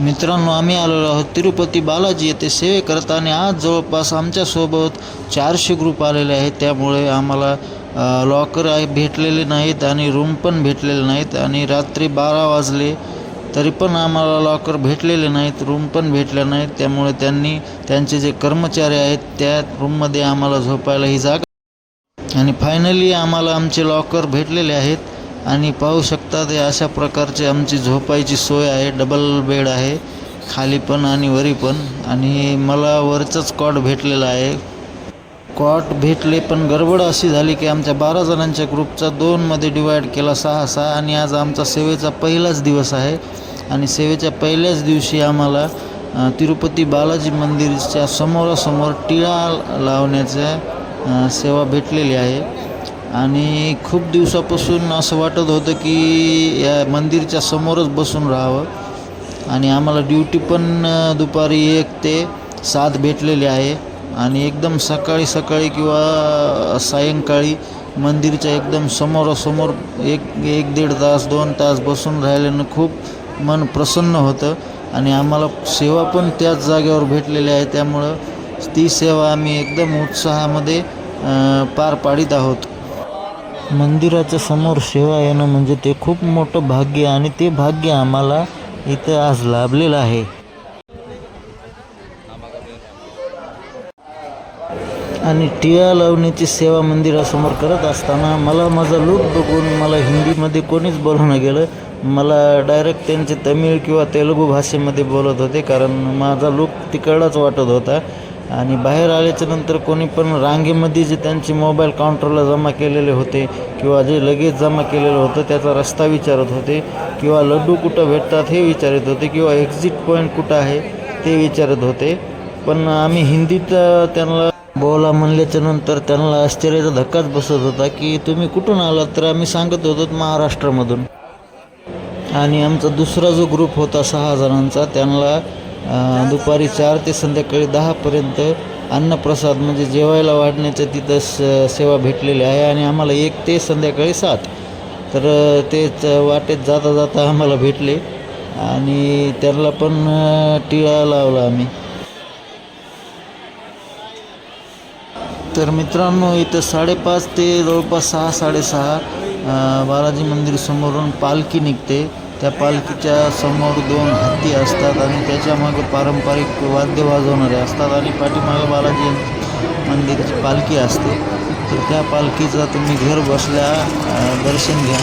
मित्रांनो आम्ही आलेलो आहोत तिरुपती बालाजी येथे सेवेकरता आणि आज जवळपास आमच्यासोबत चारशे ग्रुप आलेले आहेत. त्यामुळे आम्हाला लॉकर भेटलेले नाहीत आणि रूम पण भेटलेले नाहीत. आणि रात्री बारा वाजले तरी पण आम्हाला लॉकर भेटलेले नाहीत रूम पण भेटल्या नाहीत. त्यामुळे त्यांनी त्यांचे जे कर्मचारी आहेत त्या रूममध्ये आम्हाला झोपायला ही जागा आणि फायनली आम्हाला आमचे लॉकर भेटलेले आहेत. आणि पाहू शकता ते अशा प्रकारचे आमची झोपायची सोय आहे. डबल बेड आहे. खाली पण आणि वरी पण. आणि मला वरचंच कॉट भेटलेला आहे. कॉट भेटले पण गडबड अशी झाली की आमच्या बारा जणांच्या ग्रुपचा दोनमध्ये डिवाईड केला सहा सहा. आणि आज आमचा सेवेचा पहिलाच दिवस आहे. आणि सेवेच्या पहिल्याच दिवशी आम्हाला तिरुपती बालाजी मंदिरच्या समोरासमोर टिळा लावण्याच्या सेवा भेटलेली आहे. आणि खूप दिवसापासून असं वाटत होतं की या मंदिरच्या समोरच बसून राहावं. आणि आम्हाला ड्युटी पण दुपारी एक ते सात भेटलेली आहे. आणि एकदम सकाळी सकाळी किंवा सायंकाळी मंदिरच्या एकदम समोरासमोर एक एक दीड तास दोन तास बसून राहिल्यानं खूप मन प्रसन्न होतं. आणि आम्हाला सेवा पण त्याच जागेवर भेटलेली आहे. त्यामुळं ती सेवा आम्ही एकदम उत्साहामध्ये पार पाडित आहोत. मंदिराच्या समोर सेवा येणं म्हणजे ते खूप मोठं भाग्य आणि ते भाग्य आम्हाला इथं आज लाभलेलं आहे. आणि टिळा लावण्याची सेवा मंदिरासमोर करत असताना मला माझा लूक बघून मला हिंदीमध्ये कोणीच बोलवणं गेलं. मला डायरेक्ट त्यांचे तमिळ किंवा तेलुगू भाषेमध्ये बोलत होते कारण माझा लूक तिकडलाच वाटत होता. आणि बाहेर आल्याच्यानंतर कोणी पण रांगेमध्ये जे त्यांचे मोबाईल काउंटरला जमा केलेले होते किंवा जे लगेच जमा केलेलं होतं त्याचा रस्ता विचारत होते किंवा लड्डू कुठं भेटतात हे विचारत होते किंवा एक्झिट पॉईंट कुठं आहे ते विचारत होते. पण आम्ही हिंदीत त्यांना बोला म्हणल्याच्या नंतर त्यांना आश्चर्याचा धक्काच बसत होता की तुम्ही कुठून आलात तर आम्ही सांगत होतो महाराष्ट्रामधून. आणि आमचा दुसरा जो ग्रुप होता सहा जणांचा त्यांना दुपारी चार ते संध्याकाळी दहापर्यंत अन्नप्रसाद म्हणजे जेवायला वाढण्याच्या तिथं स सेवा भेटलेली आहे आणि आम्हाला एक ते संध्याकाळी सात. तर तेच वाटेत जाता जाता आम्हाला भेटले आणि त्याला पण टिळा लावला आम्ही. तर मित्रांनो इथं साडेपाच ते जवळपास सहा साडेसहा बालाजी मंदिर समोरून पालखी निघते. त्या पालखीच्या समोर दोन हत्ती असतात आणि त्याच्यामागे पारंपरिक वाद्य वाजवणारे असतात आणि पाठीमागे बालाजी मंदिराची पालखी असते. तर त्या पालखीचा तुम्ही घर बसल्या दर्शन घ्या.